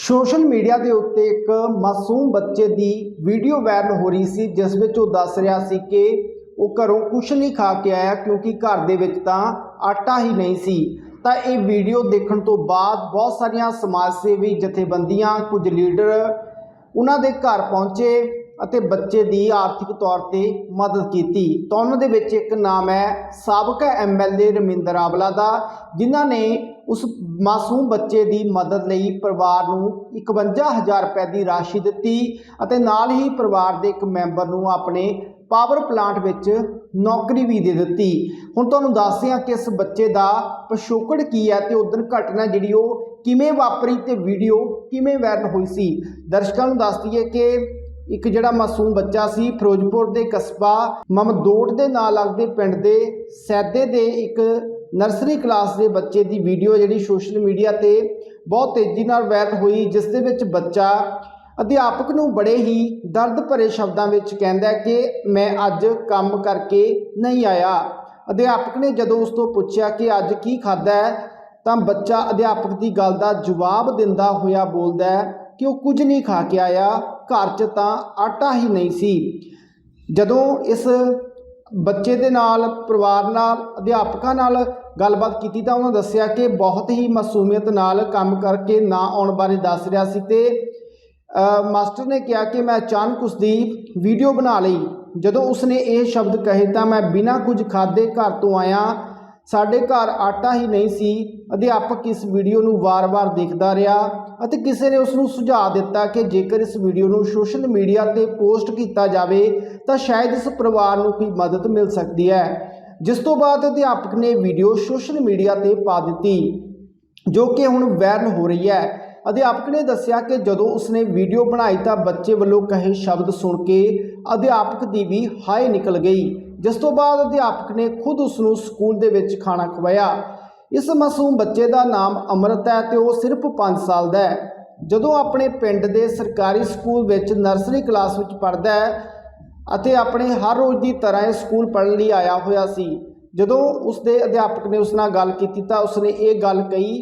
Social media ਦੇ ਉੱਤੇ ਇੱਕ ਮਾਸੂਮ ਬੱਚੇ ਦੀ ਵੀਡੀਓ ਵਾਇਰਲ ਹੋ ਰਹੀ ਸੀ, ਜਿਸ ਵਿੱਚ ਉਹ ਦੱਸ ਰਿਹਾ ਸੀ ਕਿ ਉਹ ਘਰੋਂ ਕੁਝ ਨਹੀਂ ਖਾ ਕੇ ਆਇਆ ਕਿਉਂਕਿ ਘਰ ਦੇ ਵਿੱਚ ਤਾਂ ਆਟਾ ਹੀ ਨਹੀਂ ਸੀ। ਤਾਂ ਇਹ ਵੀਡੀਓ ਦੇਖਣ ਤੋਂ ਬਾਅਦ ਬਹੁਤ ਸਾਰੀਆਂ ਸਮਾਜ ਸੇਵੀ ਜਥੇਬੰਦੀਆਂ, ਕੁਝ ਲੀਡਰ ਉਹਨਾਂ ਦੇ ਘਰ ਪਹੁੰਚੇ ਅਤੇ ਬੱਚੇ ਦੀ ਆਰਥਿਕ ਤੌਰ ਤੇ ਮਦਦ ਕੀਤੀ। ਤਾਂ ਉਹਨਾਂ ਦੇ ਵਿੱਚ ਇੱਕ ਨਾਮ ਹੈ ਸਾਬਕਾ ਐਮਐਲਏ ਰਮਿੰਦਰ ਆਵਲਾ ਦਾ, ਜਿਨ੍ਹਾਂ ਨੇ ਉਸ ਮਾਸੂਮ ਬੱਚੇ ਦੀ ਮਦਦ ਲਈ ਪਰਿਵਾਰ ਨੂੰ 51000 ਰੁਪਏ ਦੀ ਰਾਸ਼ੀ ਦਿੱਤੀ ਅਤੇ ਨਾਲ ਹੀ ਪਰਿਵਾਰ ਦੇ ਇੱਕ ਮੈਂਬਰ ਨੂੰ ਆਪਣੇ ਪਾਵਰ ਪਲਾਂਟ ਵਿੱਚ ਨੌਕਰੀ ਵੀ ਦੇ ਦਿੱਤੀ। ਹੁਣ ਤੁਹਾਨੂੰ ਦੱਸਦੇ ਹਾਂ ਕਿ ਇਸ ਬੱਚੇ ਦਾ ਪਿਛੋਕੜ ਕੀ ਹੈ ਤੇ ਉਦੋਂ ਘਟਨਾ ਜਿਹੜੀ ਉਹ ਕਿਵੇਂ ਵਾਪਰੀ ਤੇ ਵੀਡੀਓ ਕਿਵੇਂ ਵਾਇਰਲ ਹੋਈ ਸੀ। ਦਰਸ਼ਕਾਂ ਨੂੰ ਦੱਸ ਦਈਏ ਕਿ ਇੱਕ ਜਿਹੜਾ ਮਾਸੂਮ ਬੱਚਾ ਸੀ ਫਿਰੋਜ਼ਪੁਰ ਦੇ ਕਸਬਾ ਮਮਦੋਟ ਦੇ ਨਾਲ ਲੱਗਦੇ ਪਿੰਡ ਦੇ ਸੈਦੇ ਦੇ ਇੱਕ ਨਰਸਰੀ ਕਲਾਸ ਦੇ ਬੱਚੇ ਦੀ ਵੀਡੀਓ ਜਿਹੜੀ ਸੋਸ਼ਲ ਮੀਡੀਆ ਤੇ ਬਹੁਤ ਤੇਜ਼ੀ ਨਾਲ ਵਾਇਰਲ ਹੋਈ, ਜਿਸ ਦੇ ਵਿੱਚ ਬੱਚਾ ਅਧਿਆਪਕ ਨੂੰ ਬੜੇ ਹੀ ਦਰਦ ਭਰੇ ਸ਼ਬਦਾਂ ਵਿੱਚ ਕਹਿੰਦਾ ਕਿ ਮੈਂ ਅੱਜ ਕੰਮ ਕਰਕੇ ਨਹੀਂ ਆਇਆ। ਅਧਿਆਪਕ ਨੇ ਜਦੋਂ ਉਸ ਤੋਂ ਪੁੱਛਿਆ ਕਿ ਅੱਜ ਕੀ ਖਾਦਾ ਹੈ, ਤਾਂ ਬੱਚਾ ਅਧਿਆਪਕ ਦੀ ਗੱਲ ਦਾ ਜਵਾਬ ਦਿੰਦਾ ਹੋਇਆ ਬੋਲਦਾ ਹੈ ਕਿ ਉਹ ਕੁਝ ਨਹੀਂ ਖਾ ਕੇ ਆਇਆ। ਘਰ 'ਚ ਤਾਂ ਆਟਾ ਹੀ ਨਹੀਂ ਸੀ। ਜਦੋਂ ਇਸ ਬੱਚੇ ਦੇ ਨਾਲ, ਪਰਿਵਾਰ ਨਾਲ, ਅਧਿਆਪਕਾਂ ਨਾਲ ਗੱਲਬਾਤ ਕੀਤੀ ਤਾਂ ਉਹਨਾਂ ਦੱਸਿਆ ਕਿ ਬਹੁਤ ਹੀ ਮਾਸੂਮੀਅਤ ਨਾਲ ਕੰਮ ਕਰਕੇ ਨਾ ਆਉਣ ਬਾਰੇ ਦੱਸ ਰਿਹਾ ਸੀ ਤੇ ਮਾਸਟਰ ਨੇ ਕਿਹਾ ਕਿ ਮੈਂ ਅਚਾਨਕ ਉਸ ਦੀ ਵੀਡੀਓ ਬਣਾ ਲਈ। ਜਦੋਂ ਉਸਨੇ ਇਹ ਸ਼ਬਦ ਕਹੇ ਤਾਂ ਮੈਂ ਬਿਨਾਂ ਕੁਝ ਖਾਦੇ ਘਰ ਤੋਂ ਆਇਆ। ਸਾਡੇ ਘਰ ਆਟਾ ਹੀ ਨਹੀਂ ਸੀ। ਅਧਿਆਪਕ ਇਸ ਵੀਡੀਓ ਨੂੰ ਵਾਰ-ਵਾਰ ਦੇਖਦਾ ਰਿਹਾ। ਅਤੇ ਕਿਸੇ ਨੇ ਉਸ ਨੂੰ ਸੁਝਾਅ ਦਿੱਤਾ ਕਿ ਜੇਕਰ ਇਸ ਵੀਡੀਓ ਨੂੰ ਸੋਸ਼ਲ ਮੀਡੀਆ ਤੇ ਪੋਸਟ ਕੀਤਾ ਜਾਵੇ, ਤਾਂ ਸ਼ਾਇਦ ਇਸ ਪਰਿਵਾਰ ਨੂੰ ਕੋਈ ਮਦਦ ਮਿਲ ਸਕਦੀ ਹੈ। ਜਿਸ ਤੋਂ ਬਾਅਦ ਅਧਿਆਪਕ ਨੇ ਵੀਡੀਓ ਸੋਸ਼ਲ ਮੀਡੀਆ ਤੇ ਪਾ ਦਿੱਤੀ, ਜੋ ਕਿ ਹੁਣ ਵਾਇਰਲ ਹੋ ਰਹੀ ਹੈ। ਅਧਿਆਪਕ ਨੇ ਦੱਸਿਆ ਕਿ ਜਦੋਂ ਉਸਨੇ ਵੀਡੀਓ ਬਣਾਈ ਤਾਂ ਬੱਚੇ ਵੱਲੋਂ ਕਹੇ ਸ਼ਬਦ ਸੁਣ ਕੇ ਅਧਿਆਪਕ ਦੀ ਵੀ ਹਾਏ ਨਿਕਲ ਗਈ। ਜਿਸ ਤੋਂ ਬਾਅਦ ਅਧਿਆਪਕ ਨੇ ਖੁਦ ਉਸ ਨੂੰ ਸਕੂਲ ਦੇ ਵਿੱਚ ਖਾਣਾ ਖਵਾਇਆ। ਇਸ ਮਾਸੂਮ ਬੱਚੇ ਦਾ ਨਾਮ ਅਮਰਤ ਹੈ ਤੇ ਉਹ ਸਿਰਫ 5 ਸਾਲ ਦਾ ਹੈ। ਜਦੋਂ ਆਪਣੇ ਪਿੰਡ ਦੇ ਸਰਕਾਰੀ ਸਕੂਲ ਵਿੱਚ ਨਰਸਰੀ ਕਲਾਸ ਵਿੱਚ ਪੜ੍ਹਦਾ ਹੈ ਅਤੇ ਆਪਣੇ ਹਰ ਰੋਜ਼ ਦੀ ਤਰ੍ਹਾਂ ਇਹ ਸਕੂਲ ਪੜ੍ਹਨ ਲਈ ਆਇਆ ਹੋਇਆ ਸੀ, ਜਦੋਂ ਉਸ ਦੇ ਅਧਿਆਪਕ ਨੇ ਉਸ ਨਾਲ ਗੱਲ ਕੀਤੀ ਤਾਂ ਉਸਨੇ ਇਹ ਗੱਲ ਕਹੀ,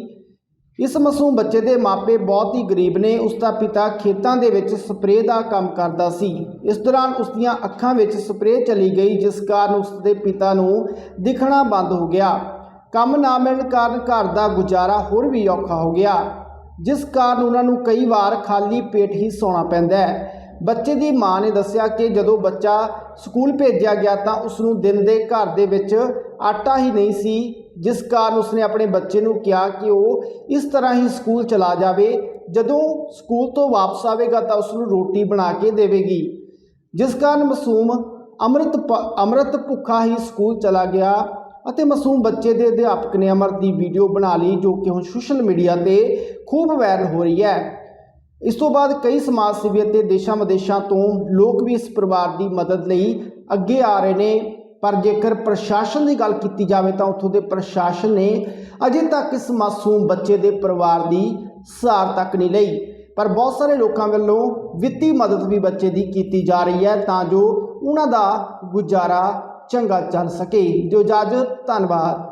ਇਸ ਮਾਸੂਮ ਬੱਚੇ ਦੇ ਮਾਪੇ ਬਹੁਤ ਹੀ ਗਰੀਬ ਨੇ ਉਸ ਦਾ ਪਿਤਾ ਖੇਤਾਂ ਦੇ ਵਿੱਚ ਸਪਰੇਅ ਦਾ ਕੰਮ ਕਰਦਾ ਸੀ। ਇਸ ਦੌਰਾਨ ਉਸ ਦੀਆਂ ਅੱਖਾਂ ਵਿੱਚ ਸਪਰੇਅ ਚਲੀ ਗਈ, ਜਿਸ ਕਾਰਨ ਉਸ ਦੇ ਪਿਤਾ ਨੂੰ ਦਿਖਣਾ ਬੰਦ ਹੋ ਗਿਆ। ਕੰਮ ਨਾ ਮਿਲਣ ਕਾਰਨ ਘਰ ਦਾ ਗੁਜ਼ਾਰਾ ਹੋਰ ਵੀ ਔਖਾ ਹੋ ਗਿਆ, ਜਿਸ ਕਾਰਨ ਉਹਨਾਂ ਨੂੰ ਕਈ ਵਾਰ ਖਾਲੀ ਪੇਟ ਹੀ ਸੌਣਾ ਪੈਂਦਾ ਹੈ। ਬੱਚੇ ਦੀ ਮਾਂ ਨੇ ਦੱਸਿਆ ਕਿ ਜਦੋਂ ਬੱਚਾ ਸਕੂਲ ਭੇਜਿਆ ਗਿਆ ਤਾਂ ਉਸ ਨੂੰ ਦਿਨ ਦੇ ਘਰ ਦੇ ਵਿੱਚ ਆਟਾ ਹੀ ਨਹੀਂ ਸੀ, ਜਿਸ ਕਾਰਨ ਉਸਨੇ ਆਪਣੇ ਬੱਚੇ ਨੂੰ ਕਿਹਾ ਕਿ ਉਹ ਇਸ ਤਰ੍ਹਾਂ ਹੀ ਸਕੂਲ ਚਲਾ ਜਾਵੇ। ਜਦੋਂ ਸਕੂਲ ਤੋਂ ਵਾਪਸ ਆਵੇਗਾ ਤਾਂ ਉਸ ਨੂੰ ਰੋਟੀ ਬਣਾ ਕੇ ਦੇਵੇਗੀ, ਜਿਸ ਕਾਰਨ ਮਾਸੂਮ ਅੰਮ੍ਰਿਤ ਪ- ਅੰਮ੍ਰਿਤ ਭੁੱਖਾ ਹੀ ਸਕੂਲ ਚਲਾ ਗਿਆ। ਅਤੇ ਮਾਸੂਮ ਬੱਚੇ ਦੇ ਅਧਿਆਪਕ ਨੇ ਅਮਰ ਦੀ ਵੀਡੀਓ ਬਣਾ ਲਈ ਜੋ ਕਿ ਹੁਣ ਸੋਸ਼ਲ ਮੀਡੀਆ ਤੇ ਖੂਬ ਵਾਇਰਲ ਹੋ ਰਹੀ ਹੈ। ਇਸ ਤੋਂ ਬਾਅਦ ਕਈ ਸਮਾਜ ਸੇਵੀ ਅਤੇ ਦੇਸ਼ਾਂ ਵਿਦੇਸ਼ਾਂ ਤੋਂ ਲੋਕ ਵੀ ਇਸ ਪਰਿਵਾਰ ਦੀ ਮਦਦ ਲਈ ਅੱਗੇ ਆ ਰਹੇ ਨੇ। ਪਰ ਜੇਕਰ ਪ੍ਰਸ਼ਾਸਨ ਦੀ ਗੱਲ ਕੀਤੀ ਜਾਵੇ ਤਾਂ ਉੱਥੋਂ ਦੇ ਪ੍ਰਸ਼ਾਸਨ ਨੇ ਅਜੇ ਤੱਕ ਇਸ ਮਾਸੂਮ ਬੱਚੇ ਦੇ ਪਰਿਵਾਰ ਦੀ ਸਹਾਰ ਤੱਕ ਨਹੀਂ ਲਈ। ਪਰ ਬਹੁਤ ਸਾਰੇ ਲੋਕਾਂ ਵੱਲੋਂ ਵਿੱਤੀ ਮਦਦ ਵੀ ਬੱਚੇ ਦੀ ਕੀਤੀ ਜਾ ਰਹੀ ਹੈ ਤਾਂ ਜੋ ਉਹਨਾਂ ਦਾ ਗੁਜ਼ਾਰਾ ਚੰਗਾ ਚੱਲ ਸਕੇ। ਜੋ ਇਜਾਜ਼ਤ ਧੰਨਵਾਦ।